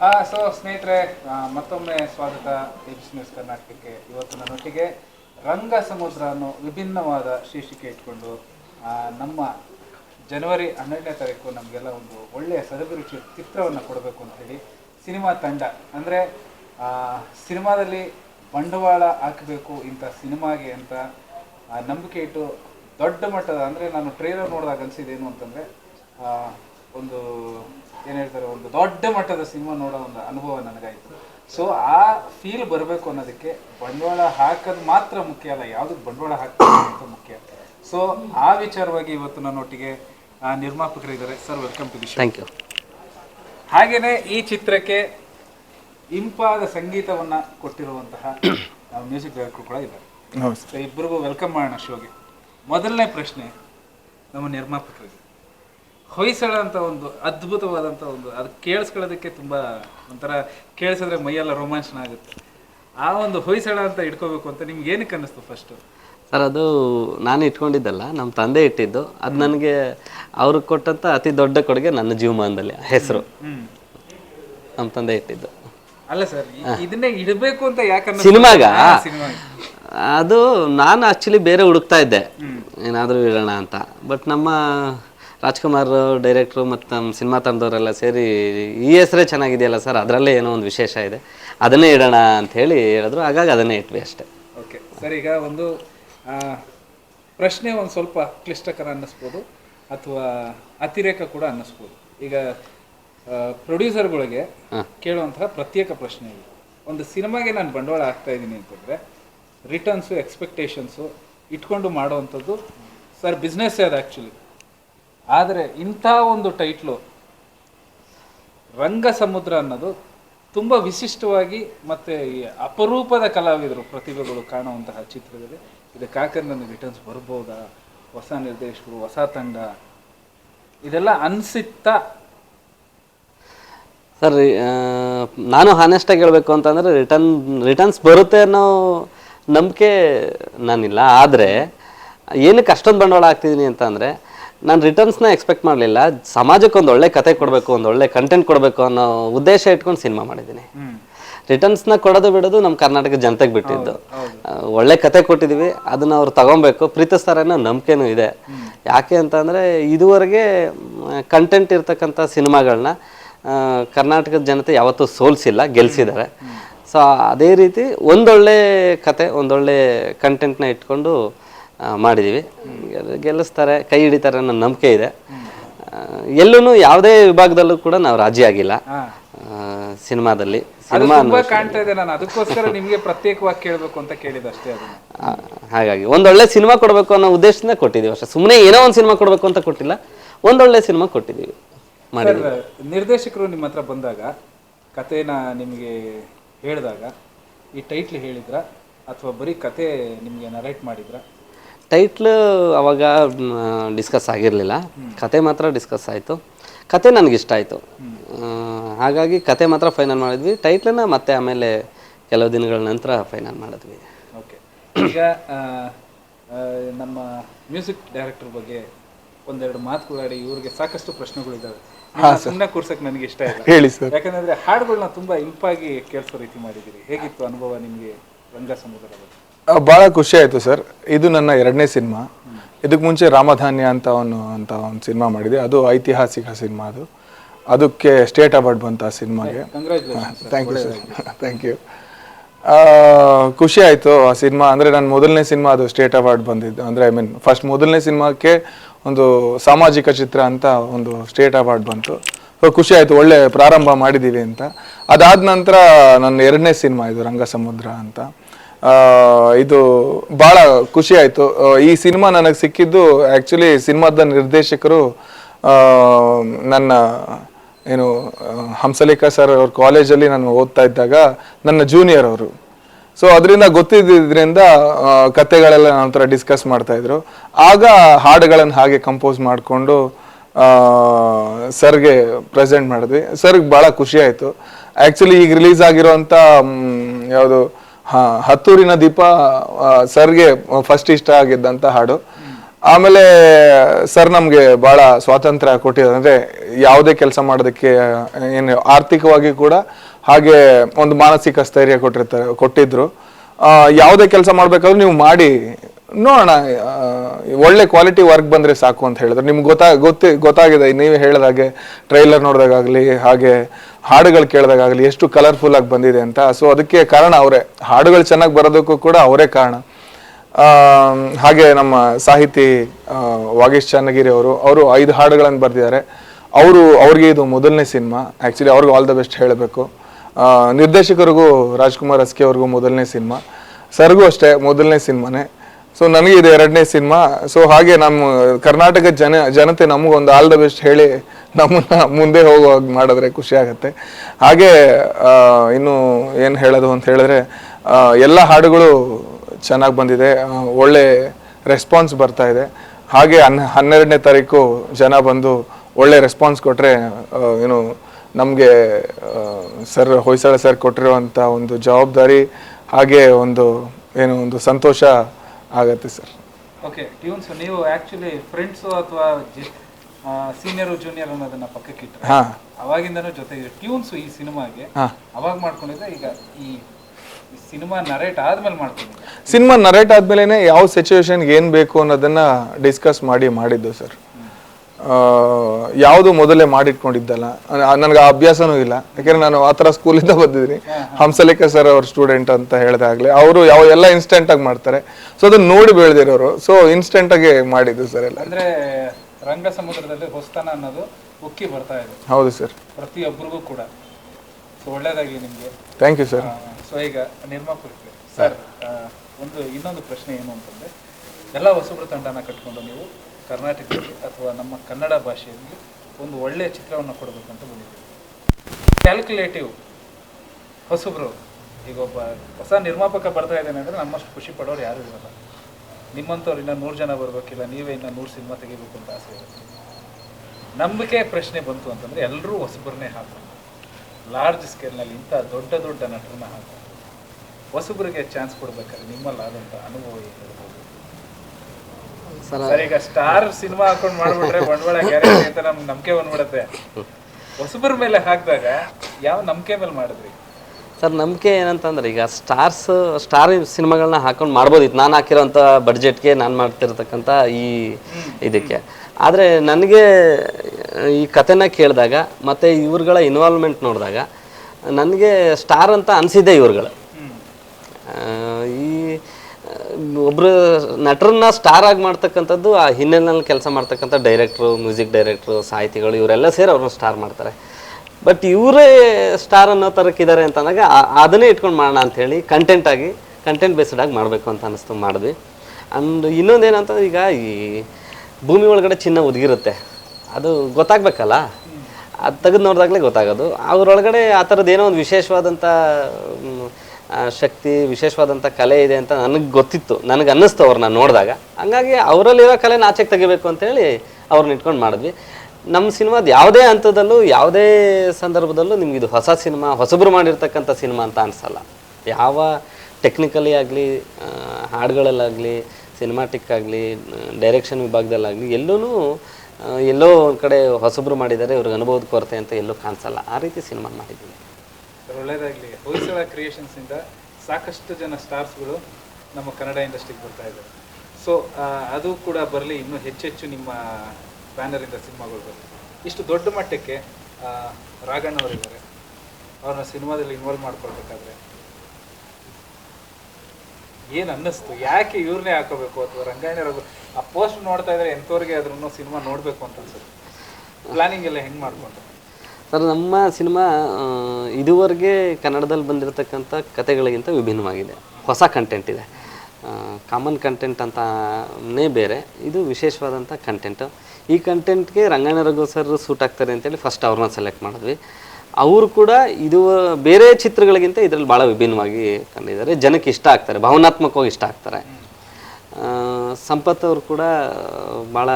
So ಸ್ನೇಹಿತರೆ ಮತ್ತೊಮ್ಮೆ ಸ್ವಾಗತ ಎಬ್ಸ್ ನ್ಯೂಸ್ ಕರ್ನಾಟಕಕ್ಕೆ. ಇವತ್ತು ನನ್ನೊಟ್ಟಿಗೆ ರಂಗ ಸಮುದ್ರ ಅನ್ನೋ ವಿಭಿನ್ನವಾದ ಶೀರ್ಷಿಕೆ ಇಟ್ಕೊಂಡು ನಮ್ಮ ಜನವರಿ ಹನ್ನೆರಡನೇ ತಾರೀಕು ನಮಗೆಲ್ಲ ಒಂದು ಒಳ್ಳೆಯ ಸದಭಿರುಚಿ ಚಿತ್ರವನ್ನು ಕೊಡಬೇಕು ಅಂತ ಹೇಳಿ ಸಿನಿಮಾ ತಂಡ. ಅಂದರೆ ಸಿನಿಮಾದಲ್ಲಿ ಬಂಡವಾಳ ಹಾಕಬೇಕು ಇಂಥ ಸಿನಿಮಾಗೆ ಅಂತ ನಂಬಿಕೆ ಇಟ್ಟು ದೊಡ್ಡ ಮಟ್ಟದ, ಅಂದರೆ ನಾನು ಟ್ರೇಲರ್ ನೋಡಿದಾಗ ಅನಿಸಿದ್ದೇನು ಅಂತಂದರೆ ಒಂದು ಏನು ಹೇಳ್ತಾರೆ ಒಂದು ದೊಡ್ಡ ಮಟ್ಟದ ಸಿನಿಮಾ ನೋಡೋ ಒಂದು ಅನುಭವ ನನಗಾಯಿತು. ಸೊ ಆ ಫೀಲ್ ಬರಬೇಕು ಅನ್ನೋದಕ್ಕೆ ಬಂಡವಾಳ ಹಾಕೋದು ಮಾತ್ರ ಮುಖ್ಯ ಅಲ್ಲ ಯಾವುದಕ್ಕೆ ಬಂಡವಾಳ ಹಾಕ್ಬೇಕು ಅಂತ ಮುಖ್ಯ. ಸೊ ಆ ವಿಚಾರವಾಗಿ ಇವತ್ತು ನನ್ನೊಟ್ಟಿಗೆ ಆ, ನಿರ್ಮಾಪಕರಿದ್ದಾರೆ sir welcome to the show thank you ಹಾಗೇನೆ ಈ ಚಿತ್ರಕ್ಕೆ ಇಂಪಾದ ಸಂಗೀತವನ್ನ ಕೊಟ್ಟಿರುವಂತಹ ಮ್ಯೂಸಿಕ್ ಡೈರೆಕ್ಟರ್ ಕೂಡ ಇದ್ದಾರೆ. ಸೊ ಇಬ್ಬರಿಗೂ ವೆಲ್ಕಮ್ ಮಾಡೋಣ ಶೋಗೆ. ಮೊದಲನೇ ಪ್ರಶ್ನೆ ನಮ್ಮ ನಿರ್ಮಾಪಕರಿಗೆ. ಹೊಯ್ಸಳ ಅಂತ ಒಂದು ಅದ್ಭುತವಾದಂಥ ಒಂದು ಅದು ಕೇಳಿಸ್ಕೊಳ್ಳೋದಕ್ಕೆ ತುಂಬ ಒಂಥರ ಕೇಳಿಸಿದ್ರೆ ಮೈಯೆಲ್ಲ ರೋಮಾಂಚನ ಆಗುತ್ತೆ. ಆ ಒಂದು ಹೊಯ್ಸಳ ಅಂತ ಇಟ್ಕೋಬೇಕು ಅಂತ ನಿಮ್ಗೆ ಏನಕ್ಕೆ ಅನ್ನಿಸ್ತು ಫಸ್ಟು ಸರ್ ಅದು ನಾನು ಇಟ್ಕೊಂಡಿದ್ದಲ್ಲ ನಮ್ಮ ತಂದೆ ಇಟ್ಟಿದ್ದು. ಅದು ನನಗೆ ಅವ್ರಿಗೆ ಕೊಟ್ಟಂತ ಅತಿ ದೊಡ್ಡ ಕೊಡುಗೆ ನನ್ನ ಜೀವಮಾನದಲ್ಲಿ ಹೆಸರು. ನಮ್ಮ ತಂದೆ ಇಟ್ಟಿದ್ದು. ಅಲ್ಲ ಸರ್ ಇದನ್ನೇ ಇಡಬೇಕು ಅಂತ ಯಾಕೆ ಸಿನಿಮಾಗ? ಸಿನಿಮಾ ಅದು ನಾನು ಆಕ್ಚುಲಿ ಬೇರೆ ಹುಡುಕ್ತಾ ಇದ್ದೆ. ಏನಾದರೂ ಇಡೋಣ ಅಂತ. ಬಟ್ ನಮ್ಮ ರಾಜ್ಕುಮಾರ್ ಡೈರೆಕ್ಟ್ರು ಮತ್ತು ನಮ್ಮ ಸಿನಿಮಾ ತಂದವರೆಲ್ಲ ಸೇರಿ ಈ ಹೆಸರೇ ಚೆನ್ನಾಗಿದೆಯಲ್ಲ ಸರ್ ಅದರಲ್ಲೇ ಏನೋ ಒಂದು ವಿಶೇಷ ಇದೆ. ಅದನ್ನೇ ಇಡೋಣ ಅಂತ ಹೇಳಿ ಹೇಳಿದ್ರು ಹಾಗಾಗಿ ಅದನ್ನೇ ಇಟ್ವಿ ಅಷ್ಟೇ. ಓಕೆ ಸರ್ ಈಗ ಒಂದು ಪ್ರಶ್ನೆ ಒಂದು ಸ್ವಲ್ಪ ಕ್ಲಿಷ್ಟಕರ ಅನ್ನಿಸ್ಬೋದು ಅಥವಾ ಅತಿರೇಕ ಕೂಡ ಅನ್ನಿಸ್ಬೋದು. ಈಗ ಪ್ರೊಡ್ಯೂಸರ್ಗಳಿಗೆ ಕೇಳುವಂತಹ ಪ್ರತ್ಯೇಕ ಪ್ರಶ್ನೆ ಇದೆ. ಒಂದು ಸಿನಿಮಾಗೆ ನಾನು ಬಂಡವಾಳ ಹಾಕ್ತಾ ಇದ್ದೀನಿ ಅಂತಂದರೆ ರಿಟರ್ನ್ಸು ಎಕ್ಸ್ಪೆಕ್ಟೇಷನ್ಸು ಇಟ್ಕೊಂಡು ಮಾಡುವಂಥದ್ದು ಸರ್ ಬಿಸ್ನೆಸ್ಸೇ ಅದು ಆ್ಯಕ್ಚುಲಿ ಆದರೆ ಇಂಥ ಒಂದು ಟೈಟ್ಲು, ರಂಗ ಸಮುದ್ರ ಅನ್ನೋದು ತುಂಬ ವಿಶಿಷ್ಟವಾಗಿ ಮತ್ತು ಈ ಅಪರೂಪದ ಕಲಾವಿದರು, ಪ್ರತಿಭೆಗಳು ಕಾಣುವಂತಹ ಚಿತ್ರದಲ್ಲಿ. ಇದಕ್ಕಾಕರ್ ನನಗೆ ರಿಟರ್ನ್ಸ್ ಬರ್ಬೋದಾ? ಹೊಸ ನಿರ್ದೇಶಕರು, ಹೊಸ ತಂಡ. ಇದೆಲ್ಲ ಅನ್ಸಿತ್ತಾ? ಸರ್ ನಾನು ಹಾನೆಸ್ಟಾಗಿ ಹೇಳಬೇಕು ಅಂತಂದರೆ ರಿಟರ್ನ್ ರಿಟರ್ನ್ಸ್ ಬರುತ್ತೆ ಅನ್ನೋ ನಂಬಿಕೆ ನಾನಿಲ್ಲ ಆದರೆ, ಏನಕ್ಕೆ ಅಷ್ಟೊಂದು ಬಂಡವಾಳ ಹಾಕ್ತಿದ್ದೀನಿ ಅಂತಂದರೆ ನಾನು ರಿಟರ್ನ್ಸ್ನ ಎಕ್ಸ್ಪೆಕ್ಟ್ ಮಾಡಲಿಲ್ಲ. ಸಮಾಜಕ್ಕೆ ಒಂದು ಒಳ್ಳೆ ಕತೆ ಕೊಡಬೇಕು ಒಂದು ಒಳ್ಳೆ ಕಂಟೆಂಟ್ ಕೊಡಬೇಕು ಅನ್ನೋ ಉದ್ದೇಶ ಇಟ್ಕೊಂಡು ಸಿನಿಮಾ ಮಾಡಿದ್ದೀನಿ. ರಿಟರ್ನ್ಸ್ನ ಕೊಡೋದು ಬಿಡೋದು ನಮ್ಮ ಕರ್ನಾಟಕ ಜನತೆಗೆ ಬಿಟ್ಟಿದ್ದು. ಒಳ್ಳೆ ಕತೆ ಕೊಟ್ಟಿದ್ದೀವಿ ಅದನ್ನ ಅವ್ರು ತಗೊಬೇಕು. ಪ್ರೀತಿಸ್ತಾರೆ ಅನ್ನೋ ನಂಬಿಕೆನೂ ಇದೆ. ಯಾಕೆ ಅಂತಂದರೆ ಇದುವರೆಗೆ ಕಂಟೆಂಟ್ ಇರ್ತಕ್ಕಂಥ ಸಿನಿಮಾಗಳನ್ನ ಕರ್ನಾಟಕದ ಜನತೆ ಯಾವತ್ತೂ ಸೋಲ್ಸಿಲ್ಲ ಗೆಲ್ಸಿದ್ದಾರೆ. ಸೊ ಅದೇ ರೀತಿ ಒಂದೊಳ್ಳೆ ಕತೆ ಒಂದೊಳ್ಳೆ ಕಂಟೆಂಟ್ನ ಇಟ್ಕೊಂಡು ಮಾಡಿದ್ದೀವಿ ಗೆಲ್- ಗೆಲ್ಲಿಸ್ತಾರೆ ಕೈ ಹಿಡಿತಾರೆ ಅನ್ನೋ ನಂಬಿಕೆ ಇದೆ. ಎಲ್ಲೂ ಯಾವುದೇ ವಿಭಾಗದಲ್ಲೂ ಕೂಡ ನಾವು ರಾಜಿ ಆಗಿಲ್ಲ. ಸಿನಿಮಾದಲ್ಲಿ ಸಿನಿಮಾ ತುಂಬಾ ಕಾಣ್ತಾ ಇದೆ ನಾನು. ಅದಕ್ಕೋಸ್ಕರ ನಿಮಗೆ ಪ್ರತ್ಯೇಕವಾಗಿ ಕೇಳಬೇಕು ಅಂತ ಕೇಳಿದಷ್ಟೇ ಅದು. ಹಾಗಾಗಿ ಒಂದೊಳ್ಳೆ ಸಿನಿಮಾ ಕೊಡಬೇಕು ಅನ್ನೋ ಉದ್ದೇಶದಿಂದ ಕೊಟ್ಟಿದ್ದೀವಿ ಅಷ್ಟೇ. ಸುಮ್ಮನೆ ಏನೋ ಒಂದು ಸಿನಿಮಾ ಕೊಡಬೇಕು ಅಂತ ಕೊಟ್ಟಿಲ್ಲ. ಒಂದೊಳ್ಳೆ ಸಿನಿಮಾ ಕೊಟ್ಟಿದ್ದೀವಿ. ನಿರ್ದೇಶಕರು ನಿಮ್ಮ ಹತ್ರ ಬಂದಾಗ ಕತೆನ ನಿಮಗೆ ಹೇಳಿದಾಗ ಈ ಟೈಟ್ಲ್ ಹೇಳಿದ್ರ ಅಥವಾ ಬರೀ ಕತೆ ನಿಮಗೆ ನರೇಟ್ ಮಾಡಿದ್ರ ಟೈಟ್ಲ್ ಅವಾಗ ಡಿಸ್ಕಸ್ ಆಗಿರಲಿಲ್ಲ. ಕತೆ ಮಾತ್ರ ಡಿಸ್ಕಸ್ ಆಯಿತು. ಕತೆ ನನಗಿಷ್ಟ ಆಯಿತು. ಹಾಗಾಗಿ ಕತೆ ಮಾತ್ರ ಫೈನಲ್ ಮಾಡಿದ್ವಿ. ಟೈಟ್ಲನ್ನ ಮತ್ತೆ ಆಮೇಲೆ ಕೆಲವು ದಿನಗಳ ನಂತರ ಫೈನಲ್ ಮಾಡಿದ್ವಿ. ಓಕೆ. ಈಗ ನಮ್ಮ ಮ್ಯೂಸಿಕ್ ಡೈರೆಕ್ಟರ್ ಬಗ್ಗೆ ಒಂದೆರಡು ಮಾತುಗಳಾಡಿ ಇವ್ರಿಗೆ ಸಾಕಷ್ಟು ಪ್ರಶ್ನೆಗಳಿದ್ದಾವೆ. ಸುಮ್ಮನೆ ಕೂರ್ಸಕ್ ನನಗೆ ಇಷ್ಟ ಇಲ್ಲ. ಹೇಳಿ ಸರ್. ಯಾಕಂದ್ರೆ ಹಾಡುಗಳನ್ನ ತುಂಬಾ ಇಂಪಾಗಿ ಕೇಳಿಸೋ ರೀತಿ ಮಾಡಿದ್ದೀರಿ. ಹೇಗಿತ್ತು ಅನುಭವ ನಿಮಗೆ ರಂಗ ಸಮುದ್ರದ ಭಾಳ ಖುಷಿ ಆಯಿತು ಸರ್. ಇದು ನನ್ನ ಎರಡನೇ ಸಿನಿಮಾ. ಇದಕ್ಕೆ ಮುಂಚೆ ರಾಮಧಾನ್ಯ ಅಂತ ಒಂದು ಅಂತ ಒಂದು ಸಿನಿಮಾ ಮಾಡಿದೆ ಅದು ಐತಿಹಾಸಿಕ ಸಿನಿಮಾ ಅದು. ಅದಕ್ಕೆ ಸ್ಟೇಟ್ ಅವಾರ್ಡ್ ಬಂತು ಆ ಸಿನಿಮಾಗೆ. Thank you sir thank you ಖುಷಿ ಆಯಿತು ಆ ಸಿನಿಮಾ. ಅಂದರೆ ನನ್ನ ಮೊದಲನೇ ಸಿನಿಮಾ ಅದು ಸ್ಟೇಟ್ ಅವಾರ್ಡ್ ಬಂದಿದ್ದು. ಅಂದರೆ ಐ ಮೀನ್ ಫಸ್ಟ್ ಮೊದಲನೇ ಸಿನಿಮಾಕ್ಕೆ ಒಂದು ಸಾಮಾಜಿಕ ಚಿತ್ರ ಅಂತ ಒಂದು ಸ್ಟೇಟ್ ಅವಾರ್ಡ್ ಬಂತು. ಸೊ ಖುಷಿ ಆಯಿತು. ಒಳ್ಳೆ ಪ್ರಾರಂಭ ಮಾಡಿದ್ದೀವಿ ಅಂತ. ಅದಾದ ನಂತರ ನನ್ನ ಎರಡನೇ ಸಿನಿಮಾ ಇದು ರಂಗಸಮುದ್ರ ಅಂತ. ಇದು ಭಾಳ ಖುಷಿ ಆಯಿತು. ಈ ಸಿನಿಮಾ ನನಗೆ ಸಿಕ್ಕಿದ್ದು ಆ್ಯಕ್ಚುಲಿ ಸಿನಿಮಾದ ನಿರ್ದೇಶಕರು ನನ್ನ ಏನು ಹಂಸಲೇಖ ಸರ್ ಅವ್ರ ಕಾಲೇಜಲ್ಲಿ ನಾನು ಓದ್ತಾ ಇದ್ದಾಗ ನನ್ನ ಜೂನಿಯರ್ ಅವರು. ಸೊ ಅದರಿಂದ ಗೊತ್ತಿದ್ದರಿಂದ ಕತೆಗಳೆಲ್ಲ ನನ್ನ ಹತ್ರ ಡಿಸ್ಕಸ್ ಮಾಡ್ತಾ ಇದ್ರು. ಆಗ ಹಾಡುಗಳನ್ನು ಹಾಗೆ ಕಂಪೋಸ್ ಮಾಡಿಕೊಂಡು ಸರ್ಗೆ ಪ್ರೆಸೆಂಟ್ ಮಾಡಿದ್ವಿ. ಸರ್ಗೆ ಭಾಳ ಖುಷಿ ಆಯಿತು. ಆ್ಯಕ್ಚುಲಿ ಈಗ ರಿಲೀಸ್ ಆಗಿರೋಂಥ ಯಾವುದು ಹತ್ತೂರಿನ ದೀಪ ಸರ್ಗೆ ಫಸ್ಟ್ ಇಷ್ಟ ಆಗಿದ್ದಂತ ಹಾಡು. ಆಮೇಲೆ, ಸರ್ ನಮಗೆ ಬಹಳ ಸ್ವಾತಂತ್ರ್ಯ ಕೊಟ್ಟಿದ್ದಾರೆ. ಅಂದ್ರೆ ಯಾವುದೇ ಕೆಲಸ ಮಾಡೋದಕ್ಕೆ, ಏನು ಆರ್ಥಿಕವಾಗಿ ಕೂಡ ಹಾಗೆ ಒಂದು ಮಾನಸಿಕ ಸ್ಥೈರ್ಯ ಕೊಟ್ಟಿರ್ತಾರೆ, ಕೊಟ್ಟಿದ್ರು. ಯಾವುದೇ ಕೆಲಸ ಮಾಡಬೇಕಾದ್ರೂ ನೀವು ಮಾಡಿ ನೋಡೋಣ ಒಳ್ಳೆ ಕ್ವಾಲಿಟಿ ವರ್ಕ್ ಬಂದರೆ ಸಾಕು ಅಂತ ಹೇಳಿದ್ರು. ನಿಮ್ಗೆ ಗೊತ್ತಾ, ಗೊತ್ತಿ, ಗೊತ್ತಾಗಿದೆ, ನೀವು ಹೇಳಿದಾಗೆ ಟ್ರೈಲರ್ ನೋಡಿದಾಗಲಿ ಹಾಗೆ ಹಾಡುಗಳು ಕೇಳಿದಾಗಲಿ ಎಷ್ಟು ಕಲರ್ಫುಲ್ ಆಗಿ ಬಂದಿದೆ ಅಂತ. ಸೊ ಅದಕ್ಕೆ ಕಾರಣ ಅವರೇ. ಹಾಡುಗಳು ಚೆನ್ನಾಗಿ ಬರೋದಕ್ಕೂ ಕೂಡ ಅವರೇ ಕಾರಣ. ಹಾಗೆ ನಮ್ಮ ಸಾಹಿತಿ ವಾಗೀಶ್ ಚನ್ನಗಿರಿ ಅವರು ಅವರು ಐದು ಹಾಡುಗಳನ್ನು ಬರೆದಿದ್ದಾರೆ. ಅವರು, ಅವ್ರಿಗೆ ಇದು ಮೊದಲನೇ ಸಿನಿಮಾ. ಆ್ಯಕ್ಚುಲಿ ಅವ್ರಿಗೆ ಆಲ್ ದ ಬೆಸ್ಟ್ ಹೇಳಬೇಕು. ನಿರ್ದೇಶಕರಿಗೂ ರಾಜ್ಕುಮಾರ್ ಅಸ್ಕೆ ಅವ್ರಿಗೂ ಮೊದಲನೇ ಸಿನಿಮಾ. ಸರ್ಗೂ ಅಷ್ಟೇ ಮೊದಲನೇ ಸಿನಿಮಾನೇ. ಸೊ ನನಗೆ ಇದು ಎರಡನೇ ಸಿನಿಮಾ ಸೊ ಹಾಗೆ ನಮ್ಮ ಕರ್ನಾಟಕ ಜನ, ಜನತೆ ನಮಗೊಂದು ಆಲ್ ದ ಬೆಸ್ಟ್ ಹೇಳಿ ನಮ್ಮನ್ನ ಮುಂದೆ ಹೋಗುವಾಗ ಮಾಡಿದ್ರೆ ಖುಷಿ ಆಗುತ್ತೆ. ಹಾಗೆ ಇನ್ನು ಏನು ಹೇಳೋದು ಅಂತ ಹೇಳಿದ್ರೆ ಎಲ್ಲ ಹಾಡುಗಳು ಚೆನ್ನಾಗಿ ಬಂದಿದೆ. ಒಳ್ಳೆ ರೆಸ್ಪಾನ್ಸ್ ಬರ್ತಾ ಇದೆ. ಹಾಗೆ ಹನ್, ಹನ್ನೆರಡನೇ ತಾರೀಕು ಜನ ಬಂದು ಒಳ್ಳೆ ರೆಸ್ಪಾನ್ಸ್ ಕೊಟ್ಟರೆ ಏನು ನಮಗೆ ಸರ್ ಹೊಯ್ಸಳ ಸರ್ ಕೊಟ್ಟಿರುವಂಥ ಒಂದು ಜವಾಬ್ದಾರಿ, ಹಾಗೆ ಒಂದು, ಏನು ಒಂದು ಸಂತೋಷ ಆಗತ್ತೆ ಸರ್. ಓಕೆ ಟ್ಯೂನ್ಸ್ ನೀವು ಆಕ್ಚುಲಿ ಫ್ರೆಂಡ್ಸು ಅಥವಾ ಸೀನಿಯರ್ ಜೂನಿಯರ್ ಅನ್ನೋದನ್ನ ಪಕ್ಕಕ್ಕೆ ಇಟ್ಟರೆ ಹಾಂ. ಅವಾಗಿಂದನೂ ಜೊತೆಗೆ ಟ್ಯೂನ್ಸ್ ಈ ಸಿನಿಮಾಗೆ ಹಾಂ. ಅವಾಗ ಮಾಡ್ಕೊಂಡಿದ್ದೆ ಈಗ ಈ ಸಿನಿಮಾ ನರೇಟ್ ಆದ್ಮೇಲೆ ಮಾಡ್ಕೊಂಡಿದ್ದೆ. ಸಿನಿಮಾ ನರೇಟ್ ಆದ್ಮೇಲೆ ಯಾವ ಸಿಚುವೇಶನ್ಗೆ ಏನು ಬೇಕು ಅನ್ನೋದನ್ನ ಡಿಸ್ಕಸ್ ಮಾಡಿ ಮಾಡಿದ್ದು ಸರ್. ಯಾವುದು ಮೊದಲೇ ಮಾಡಿಟ್ಕೊಂಡಿದ್ದಲ್ಲ. ನನಗೆ ಆ ಅಭ್ಯಾಸನೂ ಇಲ್ಲ. ಯಾಕೆಂದ್ರೆ ನಾನು ಆ ಥರ ಸ್ಕೂಲಿಂದ ಬಂದಿದ್ದೀನಿ. ಹಂಸಲೇಖ ಸರ್ ಅವ್ರ ಸ್ಟೂಡೆಂಟ್ ಅಂತ ಹೇಳಿದಾಗಲೇ ಅವರು ಯಾವ ಎಲ್ಲ ಇನ್ಸ್ಟೆಂಟಾಗಿ ಮಾಡ್ತಾರೆ. ಸೊ ಅದನ್ನ ನೋಡಿ ಬೆಳೆದಿರೋರು. ಸೊ ಇನ್ಸ್ಟೆಂಟ್ ಆಗಿ ಮಾಡಿದ್ದು ಸರ್ ಎಲ್ಲ. ಅಂದ್ರೆ ರಂಗ ಸಮುದ್ರದಲ್ಲಿ ಹೊಸ್ತನ ಅನ್ನೋದು ಉಕ್ಕಿ ಬರ್ತಾ ಇದೆ. ಹೌದು ಸರ್ ಪ್ರತಿಯೊಬ್ಬರಿಗೂ ಕೂಡ. ಸೊ ಒಳ್ಳೇದಾಗ್ಲಿ ನಿಮಗೆ. ಥ್ಯಾಂಕ್ ಯು ಸರ್ ಸೊ ಈಗ ನಿರ್ಮಾಪಕರಿಗೆ ಸರ್ ಒಂದು ಇನ್ನೊಂದು ಪ್ರಶ್ನೆ ಏನು ಅಂತಂದ್ರೆ ಎಲ್ಲ ಹೊಸಬ್ರ ತಂಡನ ಕಟ್ಕೊಂಡು ನೀವು ಕರ್ನಾಟಕದಲ್ಲಿ ಅಥವಾ ನಮ್ಮ ಕನ್ನಡ ಭಾಷೆಯಲ್ಲಿ ಒಂದು ಒಳ್ಳೆಯ ಚಿತ್ರವನ್ನು ಕೊಡಬೇಕಂತ ಬಂದಿದ್ದೀವಿ. ಕ್ಯಾಲ್ಕುಲೇಟಿವ್ ಹೊಸಬ್ರು ಈಗ ಒಬ್ಬ ಹೊಸ ನಿರ್ಮಾಪಕ ಬರ್ತಾ ಇದ್ದಾನೆ ಅಂದರೆ ನಮ್ಮಷ್ಟು ಖುಷಿ ಪಡೋರು ಯಾರೂ ಇರಲ್ಲ. ನಿಮ್ಮಂಥವ್ರು ಇನ್ನೂ ನೂರು ಜನ ಬರಬೇಕಿಲ್ಲ, ನೀವೇ ಇನ್ನೂ ನೂರು ಸಿನಿಮಾ ತೆಗಿಬೇಕು ಅಂತ ಆಸೆ ಇರುತ್ತೆ. ನಂಬಿಕೆ ಪ್ರಶ್ನೆ ಬಂತು ಅಂತಂದರೆ ಎಲ್ಲರೂ ಹೊಸಬ್ರನ್ನೇ ಹಾಕೋಣ. ಲಾರ್ಜ್ ಸ್ಕೇಲ್ನಲ್ಲಿ ಇಂಥ ದೊಡ್ಡ ದೊಡ್ಡ ನಟರನ್ನ ಹಾಕೋಣ. ಹೊಸಬ್ರಿಗೆ ಚಾನ್ಸ್ ಕೊಡಬೇಕಾದ್ರೆ ನಿಮ್ಮಲ್ಲಾದಂಥ ಅನುಭವ ಏನು ಹೇಳ್ಬೋದು ಸರ್ ಈಗ ಸ್ಟಾರ್ ಸಿನಿಮಾ ಹಾಕೊಂಡು ಮಾಡ್ಬಿಟ್ರೆ ಬಂಡವಾಳ ಗ್ಯಾರಂಟಿ ಅಂತ ನಮ್ಗೆ ನಂಬಿಕೆ ಬಂದ್ಬಿಡತ್ತೆ. ಹೊಸಬರ ಮೇಲೆ ಹಾಕಿದಾಗ ಯಾವ ನಂಬಿಕೆ ಮೇಲೆ ಮಾಡಿದ್ರಿ? ಸರ್ ನಂಬಿಕೆ ಏನಂತಂದ್ರೆ ಈಗ ಸ್ಟಾರ್ಸ್ ಸ್ಟಾರ್ ಸಿನಿಮಾಗಳನ್ನ ಹಾಕೊಂಡು ಮಾಡ್ಬೋದಿತ್ತು ನಾನು ಹಾಕಿರೋಂಥ ಬಡ್ಜೆಟ್ಗೆ ನಾನು ಮಾಡ್ತಿರ್ತಕ್ಕಂಥ ಈ ಇದಕ್ಕೆ. ಆದರೆ ನನಗೆ ಈ ಕಥೆನ ಕೇಳಿದಾಗ ಮತ್ತು ಇವ್ರುಗಳ ಇನ್ವಾಲ್ವ್ಮೆಂಟ್ ನೋಡಿದಾಗ ನನಗೆ ಸ್ಟಾರ್ ಅಂತ ಅನಿಸಿದೆ ಇವ್ರುಗಳು ಆ, ಈ ಒಬ್ಬರು ನಟರನ್ನ ಸ್ಟಾರ್ ಆಗಿ ಮಾಡ್ತಕ್ಕಂಥದ್ದು ಆ ಹಿನ್ನೆಲೆಯಲ್ಲಿ ಕೆಲಸ ಮಾಡ್ತಕ್ಕಂಥ ಡೈರೆಕ್ಟ್ರು ಮ್ಯೂಸಿಕ್ ಡೈರೆಕ್ಟ್ರು ಸಾಹಿತಿಗಳು, ಇವರೆಲ್ಲ ಸೇರಿ ಅವ್ರನ್ನ ಸ್ಟಾರ್ ಮಾಡ್ತಾರೆ. ಬಟ್ ಇವರೇ ಸ್ಟಾರ್ ಅನ್ನೋ ಥರಕ್ಕಿದ್ದಾರೆ ಅಂತಂದಾಗ ಅದನ್ನೇ ಇಟ್ಕೊಂಡು ಮಾಡೋಣ ಅಂಥೇಳಿ ಕಂಟೆಂಟಾಗಿ ಕಂಟೆಂಟ್ ಬೇಸ್ಡ್ ಆಗಿ ಮಾಡಬೇಕು ಅಂತ ಅನ್ನಿಸ್ತು ಮಾಡಿದ್ವಿ. ಆ್ಯಂಡ್ ಇನ್ನೊಂದೇನಂತಂದ್ರೆ ಈಗ ಈ ಭೂಮಿ ಒಳಗಡೆ ಚಿನ್ನ ಒದಗಿರುತ್ತೆ ಅದು ಗೊತ್ತಾಗಬೇಕಲ್ಲ? ಅದು ತೆಗೆದು ನೋಡಿದಾಗಲೇ ಗೊತ್ತಾಗೋದು. ಅವ್ರೊಳಗಡೆ ಆ ಥರದ್ದು ಏನೋ ಒಂದು ವಿಶೇಷವಾದಂಥ ಶಕ್ತಿ ವಿಶೇಷವಾದಂಥ ಕಲೆ ಇದೆ ಅಂತ ನನಗೆ ಗೊತ್ತಿತ್ತು. ನನಗೆ ಅನ್ನಿಸ್ತು ಅವ್ರನ್ನ ನೋಡಿದಾಗ. ಹಂಗಾಗಿ ಅವರಲ್ಲಿರೋ ಕಲೆನ ಆಚೆಗೆ ತೆಗಿಬೇಕು ಅಂತೇಳಿ ಅವ್ರನ್ನ ಇಟ್ಕೊಂಡು ಮಾಡಿದ್ವಿ. ನಮ್ಮ ಸಿನಿಮಾದ ಯಾವುದೇ ಹಂತದಲ್ಲೂ, ಯಾವುದೇ ಸಂದರ್ಭದಲ್ಲೂ ನಿಮ್ಗೆ ಇದು ಹೊಸ ಸಿನಿಮಾ, ಹೊಸಬ್ರು ಮಾಡಿರ್ತಕ್ಕಂಥ ಸಿನಿಮಾ ಅಂತ ಅನಿಸಲ್ಲ. ಯಾವ ಟೆಕ್ನಿಕಲಿ ಆಗಲಿ ಹಾಡುಗಳಲ್ಲಾಗಲಿ, ಸಿನಿಮಾಟಿಕ್ ಆಗಲಿ, ಡೈರೆಕ್ಷನ್ ವಿಭಾಗದಲ್ಲಾಗಲಿ ಎಲ್ಲೂ ಎಲ್ಲೋ ಒಂದು ಕಡೆ ಹೊಸಬ್ರು ಮಾಡಿದ್ದಾರೆ, ಇವ್ರಿಗೆ ಅನುಭವದ ಕೊರತೆ ಅಂತ ಎಲ್ಲೂ ಕಾಣಿಸಲ್ಲ. ಆ ರೀತಿ ಸಿನಿಮಾ ಮಾಡಿದ್ದೀವಿ ಸರ್, ಒಳ್ಳೇದಾಗಲಿ. ಹೊಯ್ಸಳ ಕ್ರಿಯೇಷನ್ಸಿಂದ ಸಾಕಷ್ಟು ಜನ ಸ್ಟಾರ್ಸ್ಗಳು ನಮ್ಮ ಕನ್ನಡ ಇಂಡಸ್ಟ್ರಿಗೆ ಬರ್ತಾ ಇದ್ದಾರೆ ಸೊ ಅದು ಕೂಡ ಬರಲಿ, ಇನ್ನೂ ಹೆಚ್ಚೆಚ್ಚು ನಿಮ್ಮ ಬ್ಯಾನರಿಂದ ಸಿನಿಮಾಗಳು ಬರಲಿ. ಇಷ್ಟು ದೊಡ್ಡ ಮಟ್ಟಕ್ಕೆ ರಾಘಣ್ಣವರಿದ್ದಾರೆ ಅವ್ರನ್ನ ಸಿನಿಮಾದಲ್ಲಿ ಇನ್ವಾಲ್ವ್ ಮಾಡ್ಕೊಳ್ಬೇಕಾದ್ರೆ ಏನು ಅನ್ನಿಸ್ತು? ಯಾಕೆ ಇವ್ರನ್ನೇ ಹಾಕೋಬೇಕು? ಅಥವಾ ರಂಗಾಯಣ ಆ ಪೋಸ್ಟ್ ನೋಡ್ತಾ ಇದ್ರೆ ಎಂಥವ್ರಿಗೆ ಅದ್ರನ್ನು ಸಿನಿಮಾ ನೋಡಬೇಕು ಅಂತ ಅನ್ಸುತ್ತೆ. ಪ್ಲಾನಿಂಗ್ ಎಲ್ಲ ಹೆಂಗೆ ಮಾಡ್ಕೊಂಡು ಸರ್, ನಮ್ಮ ಸಿನಿಮಾ ಇದುವರೆಗೆ ಕನ್ನಡದಲ್ಲಿ ಬಂದಿರತಕ್ಕಂಥ ಕತೆಗಳಿಗಿಂತ ವಿಭಿನ್ನವಾಗಿದೆ. ಹೊಸ ಕಂಟೆಂಟ್ ಇದೆ. ಕಾಮನ್ ಕಂಟೆಂಟ್ ಅಂತನೇ ಬೇರೆ. ಇದು ವಿಶೇಷವಾದಂಥ ಕಂಟೆಂಟು ಈ ಕಂಟೆಂಟ್ಗೆ ರಂಗಣ್ಣ ರಘು ಸರ್ ಸೂಟ್ ಆಗ್ತಾರೆ ಅಂತೇಳಿ ಫಸ್ಟ್ ಅವ್ರನ್ನ ಸೆಲೆಕ್ಟ್ ಮಾಡಿದ್ವಿ. ಅವರು ಕೂಡ ಇದು ಬೇರೆ ಚಿತ್ರಗಳಿಗಿಂತ ಇದರಲ್ಲಿ ಭಾಳ ವಿಭಿನ್ನವಾಗಿ ಕಂಡಿದ್ದಾರೆ. ಜನಕ್ಕೆ ಇಷ್ಟ ಆಗ್ತಾರೆ, ಭಾವನಾತ್ಮಕವಾಗಿ ಇಷ್ಟ ಆಗ್ತಾರೆ. ಸಂಪತ್ ಅವರು ಕೂಡ ಭಾಳ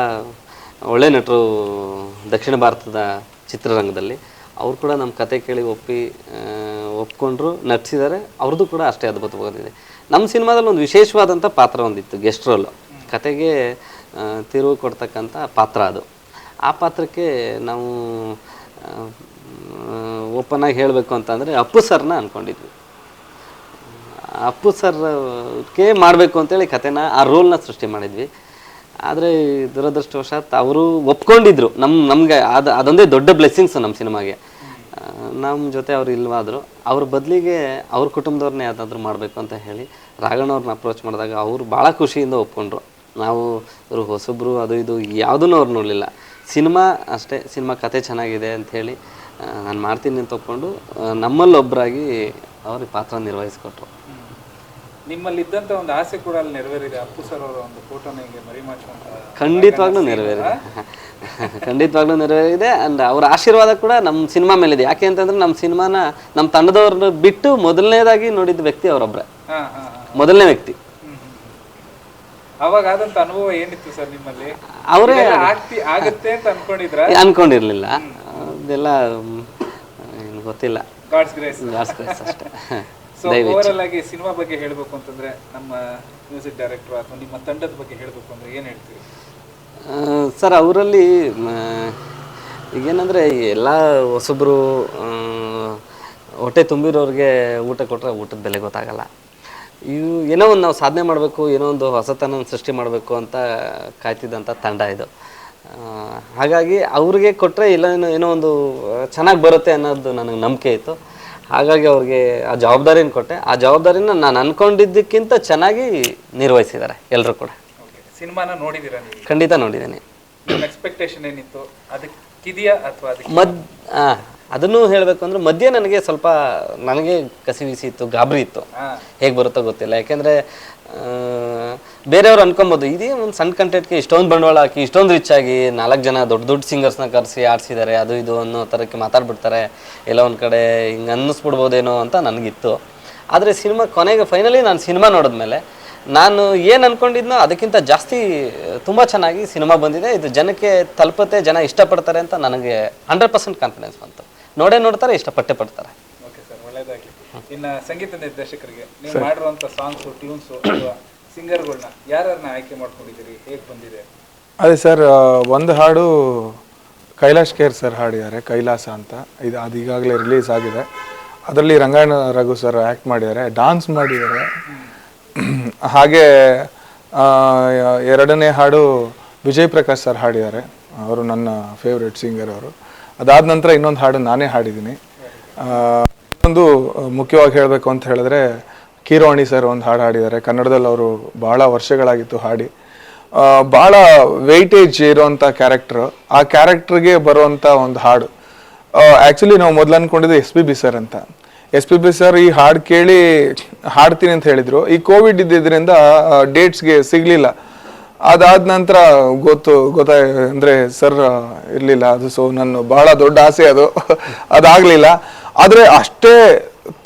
ಒಳ್ಳೆ ನಟರು ದಕ್ಷಿಣ ಭಾರತದ ಚಿತ್ರರಂಗದಲ್ಲಿ. ಅವ್ರು ಕೂಡ ನಮ್ಮ ಕತೆ ಕೇಳಿ ಒಪ್ಪಿ ಒಪ್ಕೊಂಡ್ರು ನಟಿಸಿದ್ದಾರೆ ಅವ್ರದ್ದು ಕೂಡ ಅಷ್ಟೇ ಅದ್ಭುತವಾಗಿದೆ ನಮ್ಮ ಸಿನಿಮಾದಲ್ಲಿ ಒಂದು ವಿಶೇಷವಾದಂಥ ಪಾತ್ರ ಒಂದಿತ್ತು, ಗೆಸ್ಟ್ ರೋಲು. ಕತೆಗೆ ತಿರುವು ಕೊಡ್ತಕ್ಕಂಥ ಪಾತ್ರ ಅದು. ಆ ಪಾತ್ರಕ್ಕೆ ನಾವು ಓಪನ್ ಆಗಿ ಹೇಳಬೇಕು ಅಂತಂದರೆ ಅಪ್ಪು ಸರ್ನ ಅಂದ್ಕೊಂಡಿದ್ವಿ ಅಪ್ಪು ಸರ್ಗೆ ಮಾಡಬೇಕು ಅಂತೇಳಿ ಕತೆನ ಆ ರೋಲ್ನ ಸೃಷ್ಟಿ ಮಾಡಿದ್ವಿ. ಆದರೆ ದುರದೃಷ್ಟವಶಾತ್ ಅವರು ಒಪ್ಕೊಂಡಿದ್ರು. ನಮ್ಮ ನಮಗೆ ಅದು ಅದೊಂದೇ ದೊಡ್ಡ ಬ್ಲೆಸ್ಸಿಂಗ್ಸು ನಮ್ಮ ಸಿನಿಮಾಗೆ. ನಮ್ಮ ಜೊತೆ ಅವ್ರು ಇಲ್ವಾದ್ರು, ಅವ್ರ ಬದಲಿಗೆ ಅವ್ರ ಕುಟುಂಬದವ್ರನ್ನೇ ಯಾವುದಾದ್ರೂ ಮಾಡಬೇಕು ಅಂತ ಹೇಳಿ ರಾಘಣ್ಣವ್ರನ್ನ ಅಪ್ರೋಚ್ ಮಾಡಿದಾಗ ಅವರು ಭಾಳ ಖುಷಿಯಿಂದ ಒಪ್ಕೊಂಡ್ರು. ನಾವು ಇವರು ಹೊಸಬ್ರು, ಅದು ಇದು, ಯಾವುದನ್ನು ಅವ್ರು ನೋಡಲಿಲ್ಲ. ಸಿನಿಮಾ ಅಷ್ಟೇ, ಸಿನಿಮಾ ಕತೆ ಚೆನ್ನಾಗಿದೆ ಅಂಥೇಳಿ ನಾನು ಮಾಡ್ತೀನಿ ಅಂತ ಒಪ್ಕೊಂಡು ನಮ್ಮಲ್ಲೊಬ್ಬರಾಗಿ ಅವ್ರಿಗೆ ಪಾತ್ರ ನಿರ್ವಹಿಸ್ಕೊಟ್ರು. ನಿಮ್ಮಲ್ಲಿ ಇದ್ದಂತ ಒಂದು ಆಸೆ ಕೂಡ ಅಲ್ಲಿ ನೆರವೇರಿದೆ. ಅಪ್ಪು ಸರ್ ಅವರ ಒಂದು ಫೋಟೋ ಹಿಂಗೆ ಮರಿ ಮಾಡ್ಕೊಂತ ಖಂಡಿತವಾಗ್ಲೂ ನೆರವೇರಿದೆ. ಖಂಡಿತವಾಗ್ಲೂ ನೆರವೇರಿದೆ. ಅಂಡ್ ಅವರ ಆಶೀರ್ವಾದ ಕೂಡ ನಮ್ಮ ಸಿನಿಮಾ ಮೇಲಿದೆ. ಯಾಕೆ ಅಂತಂದ್ರೆ ನಮ್ಮ ಸಿನಿಮಾನ ನಮ್ಮ ತಂಡದವ್ರನ್ನ ಬಿಟ್ಟು ಮೊದಲನೇದಾಗಿ ನೋಡಿದ ವ್ಯಕ್ತಿ ಅವರೊಬ್ಬರೇ ಹಾ ಹಾ ಹಾ. ಮೊದಲನೇ ವ್ಯಕ್ತಿ. ಅವಾಗ ಆದಂತ ಅನುಭವ ಏನಿತ್ತು ಸರ್ ನಿಮ್ಮಲ್ಲಿ? ಅವರೇ ಆಗುತ್ತೆ ಅಂತ ಅನ್ಕೊಂಡಿದ್ರ? ಅನ್ಕೊಂಡಿರ್ಲಿಲ್ಲ. ಅದೆಲ್ಲ ಗೊತ್ತಿಲ್ಲ. ಗಾಡ್ಸ್ ಗ್ರೇಸ್ ಅಷ್ಟೇ. ಆಗಿ ಸಿನಿಮಾ ಬಗ್ಗೆ ಹೇಳಬೇಕು ಅಂತಂದ್ರೆ ನಮ್ಮ ಮ್ಯೂಸಿಕ್ ಡೈರೆಕ್ಟರ್ ಅಥವಾ ನಿಮ್ಮ ತಂಡದ ಬಗ್ಗೆ ಹೇಳಬೇಕು ಅಂದ್ರೆ ಏನ್ ಹೇಳ್ತೀರಿ? ಸರ್ ಅವರಲ್ಲಿ ಏನಂದರೆ ಎಲ್ಲ ಹೊಸಬ್ರು ಹೊಟ್ಟೆ ತುಂಬಿರೋರಿಗೆ ಊಟ ಕೊಟ್ಟರೆ ಊಟದ ಬೆಲೆ ಗೊತ್ತಾಗಲ್ಲ. ಇವು ಏನೋ ಒಂದು ನಾವು ಸಾಧನೆ ಮಾಡಬೇಕು ಏನೋ ಒಂದು ಹೊಸತನ ಸೃಷ್ಟಿ ಮಾಡಬೇಕು ಅಂತ ಕಾಯ್ತಿದ್ದಂಥ ತಂಡ ಇದು. ಹಾಗಾಗಿ ಅವ್ರಿಗೆ ಕೊಟ್ಟರೆ ಇಲ್ಲ ಏನೋ ಏನೋ ಒಂದು ಚೆನ್ನಾಗಿ ಬರುತ್ತೆ ಅನ್ನೋದು ನನಗೆ ನಂಬಿಕೆ ಇತ್ತು. ಹಾಗಾಗಿ ಅವ್ರಿಗೆ ಆ ಜವಾಬ್ದಾರಿನ ಕೊಟ್ಟೆ. ಆ ಜವಾಬ್ದಾರಿನ ನಾನು ಅನ್ಕೊಂಡಿದ್ದಕ್ಕಿಂತ ಚೆನ್ನಾಗಿ ನಿರ್ವಹಿಸಿದ್ದಾರೆ ಎಲ್ಲರೂ ಕೂಡ. ಸಿನಿಮಾನ ನೋಡಿದೀರಾ ನೀವು? ಖಂಡಿತ ನೋಡಿದ್ದೀನಿ. ಎಕ್ಸ್ಪೆಕ್ಟೇಷನ್ ಏನಿತ್ತು? ಅದಕ್ಕಿದೆಯಾ ಅಥವಾ ಅದಕ್ಕೆ? ಮದ್ ಆ, ಅದನ್ನು ಹೇಳಬೇಕು ಅಂದ್ರೆ ಮಧ್ಯೆ ನನಗೆ ಸ್ವಲ್ಪ ನನಗೆ ಕಸಿವಿಸಿ ಇತ್ತು ಗಾಬರಿ ಇತ್ತು. ಹೇಗೆ ಬರುತ್ತೋ ಗೊತ್ತಿಲ್ಲ. ಯಾಕೆಂದರೆ ಬೇರೆಯವ್ರು ಅನ್ಕೊಬೋದು. ಇದೇ ಒಂದು ಸಣ್ಣ ಕಂಟೆಂಟ್ಗೆ ಇಷ್ಟೊಂದು ಬಂಡವಾಳ ಹಾಕಿ, ಇಷ್ಟೊಂದು ರಿಚ್ ಆಗಿ ನಾಲ್ಕು ಜನ ದೊಡ್ಡ ದೊಡ್ಡ ಸಿಂಗರ್ಸ್ನ ಕರೆಸಿ ಆಡಿಸಿದ್ದಾರೆ ಅದು ಇದು ಅನ್ನೋ ಥರಕ್ಕೆ ಮಾತಾಡ್ಬಿಡ್ತಾರೆ. ಎಲ್ಲ ಒಂದು ಕಡೆ ಹಿಂಗೆ ಅನ್ನಿಸ್ಬಿಡ್ಬೋದೇನೋ ಅಂತ ನನಗಿತ್ತು. ಆದರೆ ಸಿನಿಮಾ ಕೊನೆಗೆ ಫೈನಲಿ ನಾನು ಸಿನಿಮಾ ನೋಡಿದ್ಮೇಲೆ ನಾನು ಏನು ಅಂದ್ಕೊಂಡಿದ್ನೋ ಅದಕ್ಕಿಂತ ಜಾಸ್ತಿ, ತುಂಬ ಚೆನ್ನಾಗಿ ಸಿನಿಮಾ ಬಂದಿದೆ. ಇದು ಜನಕ್ಕೆ ತಲುಪುತ್ತೆ, ಜನ ಇಷ್ಟಪಡ್ತಾರೆ ಅಂತ ನನಗೆ ಹಂಡ್ರೆಡ್ ಪರ್ಸೆಂಟ್ ಕಾನ್ಫಿಡೆನ್ಸ್ ಬಂತು. ನೋಡೇ ನೋಡ್ತಾರೆ, ಇಷ್ಟಪಟ್ಟೆ ಪಡ್ತಾರೆ. ಇನ್ನ ಸಂಗೀತ ನಿರ್ದೇಶಕರಿಗೆ ನೀವು ಮಾಡಿರುವಂತ ಸಾಂಗ್ಸ್ ಟ್ಯೂನ್ಸ್ ಸಿಂಗರ್ಗಳನ್ನ ಯಾರನ್ನ ಆಯ್ಕೆ ಮಾಡ್ಕೊಂಡಿದ್ದೀರಿ? ಹೇಗ್ ಬಂದಿದೆ? ಅದೇ ಸರ್ ಒಂದು ಹಾಡು ಕೈಲಾಶ್ ಕೇರ್ ಸರ್ ಹಾಡಿದ್ದಾರೆ ಕೈಲಾಸ ಅಂತ. ಇದು ಅದು ಈಗಾಗಲೇ ರಿಲೀಸ್ ಆಗಿದೆ. ಅದರಲ್ಲಿ ರಂಗಾಯಣ ರಘು ಸರ್ ಆ್ಯಕ್ಟ್ ಮಾಡಿದ್ದಾರೆ ಡಾನ್ಸ್ ಮಾಡಿದ್ದಾರೆ. ಹಾಗೆ ಎರಡನೇ ಹಾಡು ವಿಜಯ್ ಪ್ರಕಾಶ್ ಸರ್ ಹಾಡಿದ್ದಾರೆ. ಅವರು ನನ್ನ ಫೇವ್ರೆಟ್ ಸಿಂಗರ್ ಅವರು. ಅದಾದ ನಂತರ ಇನ್ನೊಂದು ಹಾಡು ನಾನೇ ಹಾಡಿದ್ದೀನಿ. ಇನ್ನೊಂದು ಮುಖ್ಯವಾಗಿ ಹೇಳಬೇಕು ಅಂತ ಹೇಳಿದ್ರೆ, ಕೀರವಾಣಿ ಸರ್ ಒಂದು ಹಾಡು ಹಾಡಿದ್ದಾರೆ. ಕನ್ನಡದಲ್ಲಿ ಅವರು ಬಹಳ ವರ್ಷಗಳಾಗಿತ್ತು ಹಾಡಿ. ಭಾಳ ವೆಯ್ಟೇಜ್ ಇರುವಂಥ ಕ್ಯಾರೆಕ್ಟರ್ ಆ ಕ್ಯಾರೆಕ್ಟರ್ಗೆ ಬರುವಂಥ ಒಂದು ಹಾಡು. ಆ್ಯಕ್ಚುಲಿ ನಾವು ಮೊದಲು ಅನ್ಕೊಂಡಿದ್ದು ಎಸ್ ಪಿ ಬಿ ಸರ್ ಅಂತ. ಎಸ್ ಪಿ ಬಿ ಸರ್ ಈ ಹಾಡು ಕೇಳಿ ಹಾಡ್ತೀನಿ ಅಂತ ಹೇಳಿದರು. ಈ ಕೋವಿಡ್ ಇದ್ದಿದ್ದರಿಂದ ಡೇಟ್ಸ್ಗೆ ಸಿಗಲಿಲ್ಲ. ಅದಾದ ನಂತರ ಗೊತ್ತು, ಗೊತ್ತ, ಅಂದರೆ ಸರ್ ಇರಲಿಲ್ಲ. ಅದು ಸೊ ನನ್ನ ಬಹಳ ದೊಡ್ಡ ಆಸೆ ಅದು. ಅದಾಗಲಿಲ್ಲ. ಆದರೆ ಅಷ್ಟೇ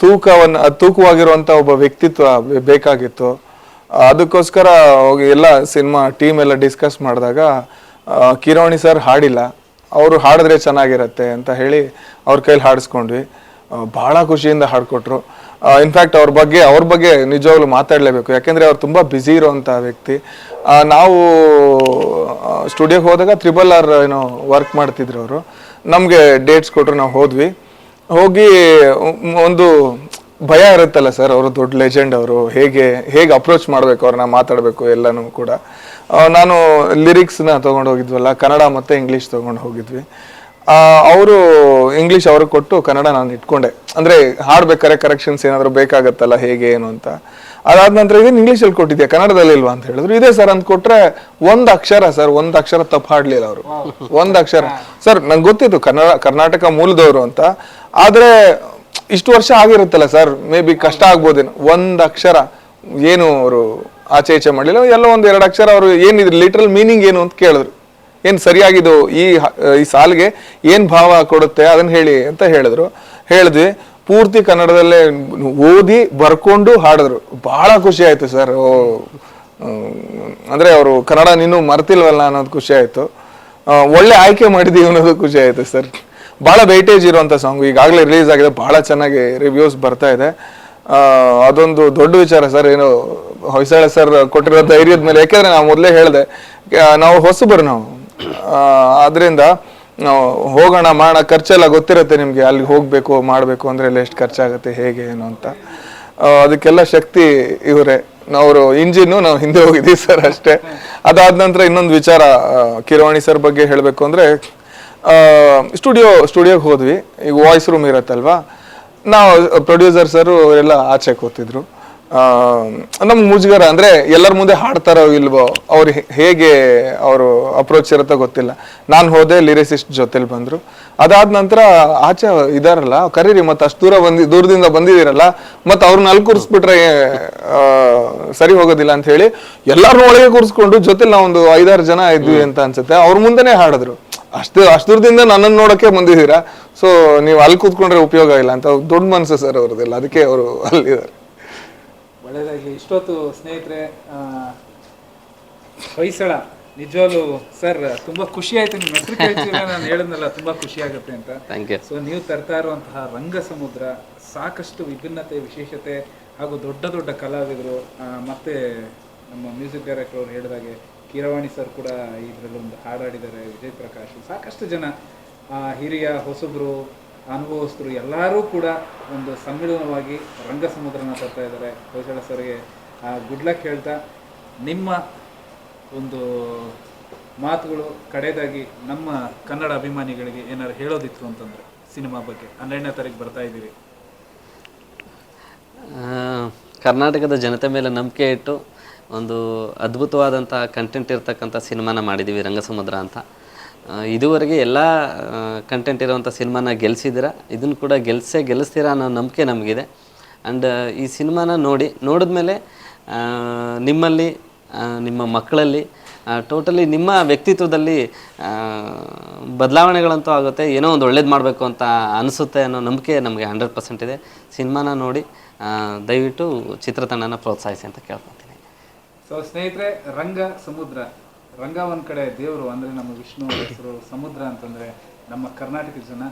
ತೂಕವನ್ನು ತೂಕವಾಗಿರುವಂಥ ಒಬ್ಬ ವ್ಯಕ್ತಿತ್ವ ಬೇಕಾಗಿತ್ತು. ಅದಕ್ಕೋಸ್ಕರ ಎಲ್ಲ ಸಿನಿಮಾ ಟೀಮ್ ಎಲ್ಲ ಡಿಸ್ಕಸ್ ಮಾಡಿದಾಗ ಕಿರೋಣಿ ಸರ್ ಹಾಡಿಲ್ಲ. ಅವರು ಹಾಡಿದ್ರೆ ಚೆನ್ನಾಗಿರತ್ತೆ ಅಂತ ಹೇಳಿ ಅವ್ರ ಕೈಲಿ ಹಾಡಿಸ್ಕೊಂಡ್ವಿ. ಭಾಳ ಖುಷಿಯಿಂದ ಹಾಡ್ಕೊಟ್ರು. ಇನ್ಫ್ಯಾಕ್ಟ್ ಅವ್ರ ಬಗ್ಗೆ ಅವ್ರ ಬಗ್ಗೆ ನಿಜವಾಗ್ಲೂ ಮಾತಾಡಲೇಬೇಕು. ಯಾಕೆಂದರೆ ಅವ್ರು ತುಂಬ ಬ್ಯುಸಿ ಇರೋವಂಥ ವ್ಯಕ್ತಿ. ನಾವು ಸ್ಟುಡಿಯೋಗೆ ಹೋದಾಗ ತ್ರಿಬಲ್ ಆರ್ ಏನೋ ವರ್ಕ್ ಮಾಡ್ತಿದ್ರು ಅವರು. ನಮಗೆ ಡೇಟ್ಸ್ ಕೊಟ್ಟರು ನಾವು ಹೋದ್ವಿ. ಹೋಗಿ ಒಂದು ಭಯ ಇರುತ್ತಲ್ಲ ಸರ್, ಅವರು ದೊಡ್ಡ ಲೆಜೆಂಡ್ ಅವರು, ಹೇಗೆ ಹೇಗೆ ಅಪ್ರೋಚ್ ಮಾಡಬೇಕು ಅವ್ರನ್ನ ಮಾತಾಡಬೇಕು ಎಲ್ಲನೂ ಕೂಡ. ನಾನು ಲಿರಿಕ್ಸ್ನ ತೊಗೊಂಡು ಹೋಗಿದ್ವಲ್ಲ, ಕನ್ನಡ ಮತ್ತು ಇಂಗ್ಲೀಷ್ ತೊಗೊಂಡು ಹೋಗಿದ್ವಿ. ಅವರು ಇಂಗ್ಲೀಷ್ ಅವ್ರಿಗೆ ಕೊಟ್ಟು ಕನ್ನಡ ನಾನು ಇಟ್ಕೊಂಡೆ. ಅಂದರೆ ಹಾಡ್ಬೇಕಾರೆ ಕರೆಕ್ಷನ್ಸ್ ಏನಾದರೂ ಬೇಕಾಗತ್ತಲ್ಲ, ಹೇಗೆ, ಏನು ಅಂತ. ಅದಾದ ನಂತರ ಇದನ್ನು ಇಂಗ್ಲೀಷಲ್ಲಿ ಕೊಟ್ಟಿದ್ಯಾ? ಕನ್ನಡದಲ್ಲಿ ಇಲ್ವಾ ಅಂತ ಹೇಳಿದ್ರು. ಇದೆ ಸರ್ ಅಂತ ಕೊಟ್ರೆ ಒಂದು ಅಕ್ಷರ ಸರ್ ಒಂದು ಅಕ್ಷರ ತಪ್ಪು ಹಾಡ್ಲಿಲ್ಲ ಅವರು. ಒಂದು ಅಕ್ಷರ. ಸರ್ ನಂಗೆ ಗೊತ್ತಿತ್ತು ಕನ್ನಡ, ಕರ್ನಾಟಕ ಮೂಲದವರು ಅಂತ. ಆದರೆ ಇಷ್ಟು ವರ್ಷ ಆಗಿರುತ್ತಲ್ಲ ಸರ್ ಮೇ ಬಿ ಕಷ್ಟ ಆಗ್ಬೋದೇನೋ. ಒಂದು ಅಕ್ಷರ ಏನು ಅವರು ಆಚೆ ಈಚೆ ಮಾಡಲಿಲ್ಲ. ಎಲ್ಲ ಒಂದು ಎರಡು ಅಕ್ಷರ ಅವರು ಏನಿದ್ರು ಲಿಟ್ರಲ್ ಮೀನಿಂಗ್ ಏನು ಅಂತ ಕೇಳಿದ್ರು. ಏನು ಸರಿಯಾಗಿದ್ದು ಈ ಈ ಸಾಲಿಗೆ ಏನು ಭಾವ ಕೊಡುತ್ತೆ ಅದನ್ನ ಹೇಳಿ ಅಂತ ಹೇಳಿದ್ರು. ಹೇಳಿದ್ವಿ. ಪೂರ್ತಿ ಕನ್ನಡದಲ್ಲೇ ಓದಿ ಬರ್ಕೊಂಡು ಹಾಡಿದ್ರು. ಬಹಳ ಖುಷಿ ಆಯ್ತು ಸರ್. ಅಂದ್ರೆ ಅವರು ಕನ್ನಡ ನೀನು ಮರ್ತಿಲ್ವಲ್ಲ ಅನ್ನೋದು ಖುಷಿ ಆಯ್ತು. ಒಳ್ಳೆ ಆಯ್ಕೆ ಮಾಡಿದೀವಿ ಅನ್ನೋದು ಖುಷಿ ಆಯ್ತು ಸರ್. ಬಹಳ ವೈಟೇಜ್ ಇರುವಂತ ಸಾಂಗ್ ಈಗಾಗಲೇ ರಿಲೀಸ್ ಆಗಿದೆ. ಬಹಳ ಚೆನ್ನಾಗಿ ರಿವ್ಯೂಸ್ ಬರ್ತಾ ಇದೆ. ಅದೊಂದು ದೊಡ್ಡ ವಿಚಾರ ಸರ್. ಏನು, ಹೊಯ್ಸಳ ಸರ್ ಕೊಟ್ಟಿರೋ ಧೈರ್ಯದ ಮೇಲೆ. ಯಾಕೆಂದ್ರೆ ನಾವು ಮೊದಲೇ ಹೇಳಿದೆ ನಾವು ಹೊಸಬರು ನಾವು. ನಾವು ಹೋಗೋಣ ಮಾಡೋಣ ಖರ್ಚೆಲ್ಲ ಗೊತ್ತಿರುತ್ತೆ ನಿಮಗೆ ಅಲ್ಲಿಗೆ ಹೋಗಬೇಕು, ಮಾಡಬೇಕು, ಅಂದರೆ ಎಲ್ಲ ಎಷ್ಟು ಖರ್ಚಾಗುತ್ತೆ, ಹೇಗೆ, ಏನು ಅಂತ. ಅದಕ್ಕೆಲ್ಲ ಶಕ್ತಿ ಇವರೇ. ಅವರು ಇಂಜಿನ್ನು, ನಾವು ಹಿಂದೆ ಹೋಗಿದ್ದೀವಿ ಸರ್ ಅಷ್ಟೇ. ಅದಾದ ನಂತರ ಇನ್ನೊಂದು ವಿಚಾರ ಕಿರವಾಣಿ ಸರ್ ಬಗ್ಗೆ ಹೇಳಬೇಕು ಅಂದರೆ ಸ್ಟುಡಿಯೋ, ಸ್ಟುಡಿಯೋಗೆ ಹೋದ್ವಿ. ಈಗ ವಾಯ್ಸ್ ರೂಮ್ ಇರತ್ತಲ್ವಾ? ನಾವು ಪ್ರೊಡ್ಯೂಸರ್ ಸರು ಎಲ್ಲ ಆಚೆ ಕೂತಿದ್ರು ನಮ್ಗೆ ಮುಜುಗರ ಅಂದ್ರೆ ಎಲ್ಲರ ಮುಂದೆ ಹಾಡ್ತಾರೋ ಇಲ್ವೋ, ಅವ್ರು ಹೇಗೆ ಅವರು ಅಪ್ರೋಚ್ ಇರುತ್ತೋ ಗೊತ್ತಿಲ್ಲ. ನಾನು ಹೋದೆ ಲಿರಿಸಿಸ್ಟ್ ಜೊತೆಲಿ ಬಂದ್ರು. ಅದಾದ ನಂತರ ಆಚೆ ಇದಾರಲ್ಲ, ಕರೀರಿ, ಮತ್ತೆ ಅಷ್ಟು ದೂರ ಬಂದಿ ದೂರದಿಂದ ಬಂದಿದ್ದೀರಲ್ಲ, ಮತ್ತೆ ಅವ್ರನ್ನ ಅಲ್ಲಿ ಕೂರಿಸ್ಬಿಟ್ರೆ ಸರಿ ಹೋಗೋದಿಲ್ಲ ಅಂತ ಹೇಳಿ ಎಲ್ಲಾರನ್ನೂ ಒಳಗೆ ಕೂರಿಸ್ಕೊಂಡು ಜೊತೆಲಿ ನಾವೊಂದು ಐದಾರು ಜನ ಇದ್ವಿ ಅಂತ ಅನ್ಸುತ್ತೆ. ಅವ್ರ ಮುಂದೆನೆ ಹಾಡಿದ್ರು. ಅಷ್ಟು ಅಷ್ಟು ದೂರದಿಂದ ನನ್ನನ್ನು ನೋಡಕ್ಕೆ ಬಂದಿದ್ದೀರಾ? ಸೊ ನೀವು ಅಲ್ಲಿ ಕೂತ್ಕೊಂಡ್ರೆ ಉಪಯೋಗ ಇಲ್ಲ ಅಂತ ದೊಡ್ಡ ಮನಸ್ಸು ಸರ್ ಅವ್ರದ್ದೆಲ್ಲ ಅದಕ್ಕೆ ಅವರು ಅಲ್ಲಿದ್ದಾರೆ. ಒಳ್ಳೆಯದಾಗಲಿ ಇಷ್ಟೊತ್ತು ಸ್ನೇಹಿತರೆ ಆ, ಹೊಯ್ಸಳ ನಿಜವಾಗ್ಲು ಸರ್ ತುಂಬಾ ಖುಷಿ ಆಯ್ತು. ನಿಮ್ಮ ಹೆಸರು ನಾನು ಹೇಳಿದ್ನಲ್ಲ ತುಂಬಾ ಖುಷಿ ಆಗುತ್ತೆ ಅಂತ. ಸೊ ನೀವು ತರ್ತಾ ಇರುವಂತಹ ರಂಗ ಸಮುದ್ರ ಸಾಕಷ್ಟು ವಿಭಿನ್ನತೆ ವಿಶೇಷತೆ ಹಾಗೂ ದೊಡ್ಡ ದೊಡ್ಡ ಕಲಾವಿದರು ಮತ್ತೆ ನಮ್ಮ ಮ್ಯೂಸಿಕ್ ಡೈರೆಕ್ಟರ್ ಅವರು ಹೇಳಿದಾಗೆ ಕೀರವಾಣಿ ಸರ್ ಕೂಡ ಇದರಲ್ಲಿ ಒಂದು ಹಾಡಾಡಿದ್ದಾರೆ ವಿಜಯ್ ಪ್ರಕಾಶ್. ಸಾಕಷ್ಟು ಜನ ಆ, ಹಿರಿಯ ಹೊಸಬರು ಅನುಭವಸ್ಥರು ಎಲ್ಲರೂ ಕೂಡ ಒಂದು ಸಮ್ಮಿಳನವಾಗಿ ರಂಗ ಸಮುದ್ರನ ತರ್ತಾ ಇದ್ದಾರೆ. ಹೊಯ್ಸಳ ಸರ್ಗೆ ಗುಡ್ ಲಕ್ ಹೇಳ್ತಾ ನಿಮ್ಮ ಒಂದು ಮಾತುಗಳು ಕಡೆಯದಾಗಿ ನಮ್ಮ ಕನ್ನಡ ಅಭಿಮಾನಿಗಳಿಗೆ ಏನಾದ್ರು ಹೇಳೋದಿತ್ತು ಅಂತಂದ್ರೆ ಸಿನಿಮಾ ಬಗ್ಗೆ, ಹನ್ನೆರಡನೇ ತಾರೀಕು ಬರ್ತಾ ಇದ್ದೀವಿ ಕರ್ನಾಟಕದ ಜನತೆ ಮೇಲೆ ನಂಬಿಕೆ ಇಟ್ಟು ಒಂದು ಅದ್ಭುತವಾದಂಥ ಕಂಟೆಂಟ್ ಇರ್ತಕ್ಕಂಥ ಸಿನಿಮಾನ ಮಾಡಿದ್ದೀವಿ ರಂಗಸಮುದ್ರ ಅಂತ. ಇದುವರೆಗೆ ಎಲ್ಲ ಕಂಟೆಂಟ್ ಇರೋವಂಥ ಸಿನಿಮಾನ ಗೆಲ್ಸಿದ್ದೀರ? ಇದನ್ನು ಕೂಡ ಗೆಲ್ಸೇ ಗೆಲ್ಲಿಸ್ತೀರಾ ಅನ್ನೋ ನಂಬಿಕೆ ನಮಗಿದೆ. ಆ್ಯಂಡ್ ಈ ಸಿನಿಮಾನ ನೋಡಿ, ನೋಡಿದ್ಮೇಲೆ ನಿಮ್ಮಲ್ಲಿ ನಿಮ್ಮ ಮಕ್ಕಳಲ್ಲಿ ಟೋಟಲಿ ನಿಮ್ಮ ವ್ಯಕ್ತಿತ್ವದಲ್ಲಿ ಬದಲಾವಣೆಗಳಂತೂ ಆಗುತ್ತೆ. ಏನೋ ಒಂದು ಒಳ್ಳೇದು ಮಾಡಬೇಕು ಅಂತ ಅನಿಸುತ್ತೆ ಅನ್ನೋ ನಂಬಿಕೆ ನಮಗೆ ಹಂಡ್ರೆಡ್ ಪರ್ಸೆಂಟ್ ಇದೆ. ಸಿನಿಮಾನ ನೋಡಿ ದಯವಿಟ್ಟು ಚಿತ್ರತಂಡನ ಪ್ರೋತ್ಸಾಹಿಸಿ ಅಂತ ಕೇಳ್ಕೊತೀನಿ. ಸೊ ಸ್ನೇಹಿತರೆ, ರಂಗ ಸಮುದ್ರ. ರಂಗ ಒಂದು ಕಡೆ ದೇವರು ಅಂದರೆ ನಮ್ಮ ವಿಷ್ಣು ಹೆಸರು ಸಮುದ್ರ ಅಂತಂದ್ರೆ ನಮ್ಮ ಕರ್ನಾಟಕದ ಜನ.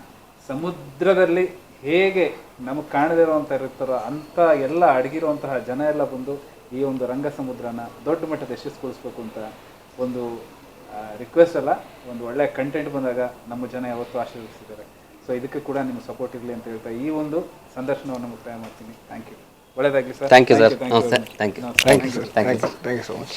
ಸಮುದ್ರದಲ್ಲಿ ಹೇಗೆ ನಮಗೆ ಕಾಣದೇ ಇರುವಂತ ಇರ್ತಾರೋ ಅಂತ ಎಲ್ಲ ಅಡಗಿರುವಂತಹ ಜನ ಎಲ್ಲ ಬಂದು ಈ ಒಂದು ರಂಗ ಸಮುದ್ರನ ದೊಡ್ಡ ಮಟ್ಟದ ಯಶಸ್ಗೊಳಿಸ್ಬೇಕು ಅಂತ ಒಂದು ರಿಕ್ವೆಸ್ಟ್ ಅಲ್ಲ ಒಂದು ಒಳ್ಳೆ ಕಂಟೆಂಟ್ ಬಂದಾಗ ನಮ್ಮ ಜನ ಯಾವತ್ತೂ ಆಶೀರ್ವದಿಸಿದ್ದಾರೆ ಸೊ ಇದಕ್ಕೆ ಕೂಡ ನಿಮ್ಮ ಸಪೋರ್ಟ್ ಇರಲಿ ಅಂತ ಹೇಳ್ತಾ ಈ ಒಂದು ಸಂದರ್ಶನವನ್ನು ಮುಕ್ತಾಯ ಮಾಡ್ತೀನಿ. ಥ್ಯಾಂಕ್ ಯು ಒಳ್ಳೆಯದಾಗಲಿ sir. Thank you sir thank you thank you sir thank you thank you so much